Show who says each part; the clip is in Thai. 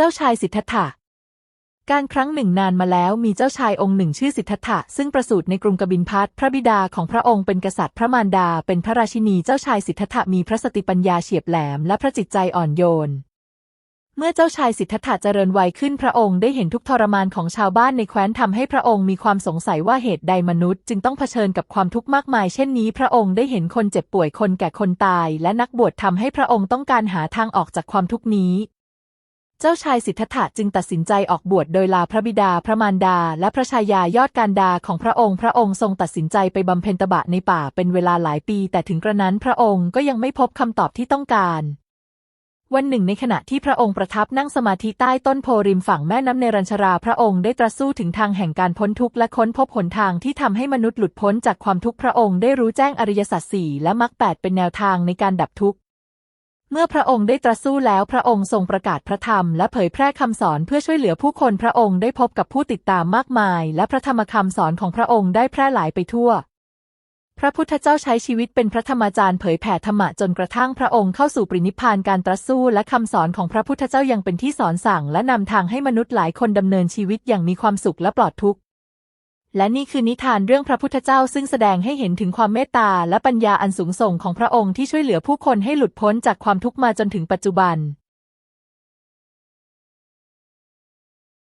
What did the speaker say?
Speaker 1: เจ้าชายสิทธัตถะ การครั้งหนึ่งนานมาแล้วมีเจ้าชายองค์หนึ่งชื่อสิทธัตถะซึ่งประสูติในกรุงกบินพัทพระบิดาของพระองค์เป็นกษัตริย์พระมารดา เป็นพระราชินีเจ้าชายสิทธัตถะมีพระสติปัญญาเฉียบแหลมและพระจิตใจอ่อนโยนเมื่อเจ้าชายสิทธัตถะเจริญวัยขึ้นพระองค์ได้เห็นทุกทรมานของชาวบ้านในแคว้นทำให้พระองค์มีความสงสัยว่าเหตุใดมนุษย์ จึงต้องเผชิญกับความทุกข์มากมายเช่นนี้พระองค์ได้เห็นคนเจ็บป่วยคนแก่คนตาย และนักบวชทำให้พระองค์ต้องการหาทางออกจากความทุกข์นี้ เจ้าชายสิทธัตถะจึงตัดสินใจออกบวชโดยลาพระบิดาพระมารดา และพระชายายอดการดาของพระองค์ พระองค์ทรงตัดสินใจไปบำเพ็ญตบะในป่าเป็นเวลาหลายปี แต่ถึงกระนั้นพระองค์ก็ยังไม่พบคำตอบที่ต้องการ วันหนึ่งในขณะที่พระองค์ประทับนั่งสมาธิใต้ต้นโพริมฝั่งแม่น้ำเนรัญชรา พระองค์ได้ตรัสสู้ถึงทางแห่งการพ้นทุกข์และค้นพบหนทางที่ทำให้มนุษย์หลุดพ้นจากความทุกข์พระองค์ได้รู้แจ้งอริยสัจสี่และมรรคแปดเป็นแนวทางในการดับทุกข์ เมื่อพระองค์ได้ตรัสสู้แล้วพระองค์ทรงประกาศพระธรรมและเผยแพร่คำสอนเพื่อช่วยเหลือผู้คนพระองค์ได้พบกับผู้ติดตามมากมาย และพระธรรมคำสอนของพระองค์ได้แพร่หลายไปทั่ว พระพุทธเจ้าใช้ชีวิตเป็นพระธรรมจารย์เผยแผ่ธรรมะจนกระทั่งพระองค์เข้าสู่ปรินิพพานการตรัสสู้และคำสอนของพระพุทธเจ้ายังเป็นที่สอนสั่ง และนำทางให้มนุษย์หลายคนดำเนินชีวิตอย่างมีความสุขและปลอดทุกข์ และนี่คือนิทานเรื่องพระพุทธเจ้าซึ่งแสดงให้เห็นถึงความเมตตาและปัญญาอันสูงส่งของพระองค์ที่ช่วยเหลือผู้คนให้หลุดพ้นจากความทุกข์มาจนถึงปัจจุบัน